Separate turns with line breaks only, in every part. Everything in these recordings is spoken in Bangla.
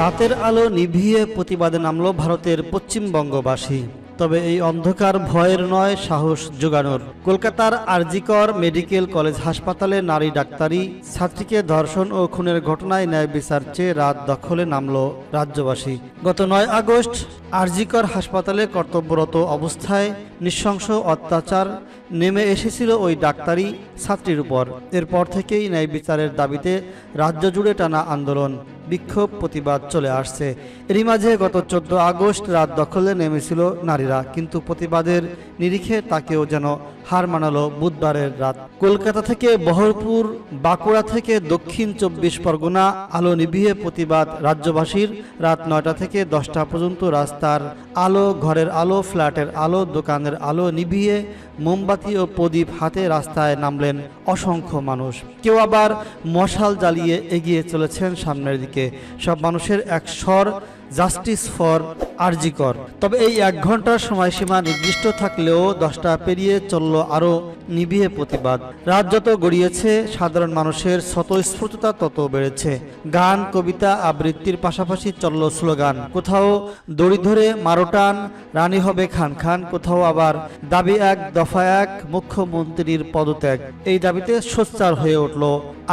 রাতের আলো নিভিয়ে প্রতিবাদে নামল ভারতের পশ্চিমবঙ্গবাসী তবে এই অন্ধকার ভয়ের নয়, সাহস জোগানোর। কলকাতার আরজিকর মেডিকেল কলেজ হাসপাতালে নারী ডাক্তারি, ছাত্রীকে ধর্ষণ ও খুনের ঘটনায় ন্যায় বিচার চেয়ে রাত দখলে নামল রাজ্যবাসী। গত নয় আগস্ট আরজিকর হাসপাতালে কর্তব্যরত অবস্থায় নৃশংস অত্যাচার নেমে এসেছিল ওই ডাক্তারি, ছাত্রীর উপর। এরপর থেকেই ন্যায় বিচারের দাবিতে রাজ্য জুড়ে টানা আন্দোলন। বিক্ষোভ প্রতিবাদ চলে আসছে। এরই মাঝে গত চোদ্দ আগস্ট রাত দখলে নেমেছিল নারীরা, কিন্তু প্রতিবাদের নিরিখে তাকেও যেন হার মানালো বুধবারের রাত। কলকাতা থেকে বহরপুর বাঁকুড়া থেকে দক্ষিণ চব্বিশ পরগনা, আলো নিভিয়ে প্রতিবাদ রাজ্যবাসীর। রাত নয়টা থেকে দশটা পর্যন্ত রাস্তার আলো, ঘরের আলো, ফ্ল্যাটের আলো, দোকানের আলো নিভিয়ে মোমবাতি ও প্রদীপ হাতে রাস্তায় নামলেন অসংখ্য মানুষ। কেউ আবার মশাল জ্বালিয়ে এগিয়ে চলেছেন সামনের দিকে। সব মানুষের এক স্বর জাস্টিস ফর আরজিকর। তবে এই এক ঘণ্টার সময়সীমা নির্দিষ্ট থাকলেও দশটা পেরিয়ে চলল আরও নিবিয়ে প্রতিবাদ। রাত যত গড়িয়েছে, সাধারণ মানুষের স্বতঃস্ফূর্ততা তত বেড়েছে। গান, কবিতা আবৃত্তির পাশাপাশি চলল স্লোগান। কোথাও দড়ি ধরে মারোটান রানী হবে খান খান, কোথাও আবার দাবি এক, দফা এক, মুখ্যমন্ত্রীর পদত্যাগ। এই দাবিতে সোচ্চার হয়ে উঠল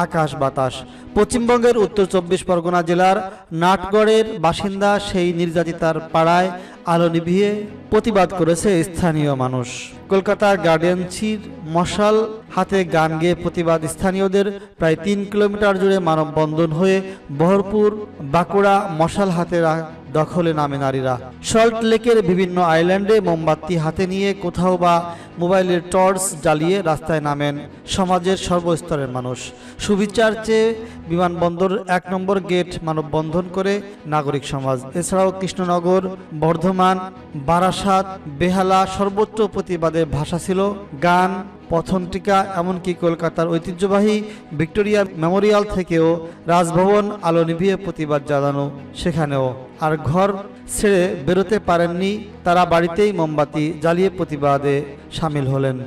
আকাশ বাতাস। পশ্চিমবঙ্গের উত্তর চব্বিশ পরগনা জেলার নাটগড়ের বাসিন্দা সেই নির্যাতিতার পাড়ায় আলো নিভিয়ে প্রতিবাদ করেছে স্থানীয় মানুষ। কলকাতার গার্ডেনসির মশাল হাতে গান গেয়ে প্রতিবাদ স্থানীয়দের প্রায় তিন কিলোমিটার জুড়ে মানববন্ধন হয়ে বহরপুর, বাঁকুড়া মশাল হাতে দখলে নামে নারীরা। সল্ট লেকের বিভিন্ন আইল্যান্ডে মোমবাতি হাতে নিয়ে কোথাও বা মোবাইলের টর্চ জ্বালিয়ে রাস্তায় নামেন সমাজের সর্বস্তরের মানুষ। সুবিচার চেয়ে বিমানবন্দর এক নম্বর গেট মানববন্ধন করে নাগরিক সমাজ। এছাড়াও কৃষ্ণনগর, বর্ধমান, বারাসাত, বেহালা সর্বোচ্চ প্রতিবাদের ভাষা ছিল গান পথনটিকা এমনকি কলকাতার ঐতিহ্যবাহী ভিক্টোরিয়া মেমোরিয়াল থেকেও রাজভবন আলো নিভিয়ে প্রতিবাদ জানানো সেখানেও। আর ঘর ছেড়ে বেরোতে পারেননি, তারা বাড়িতেই মোমবাতি জ্বালিয়ে প্রতিবাদে সামিল হলেন।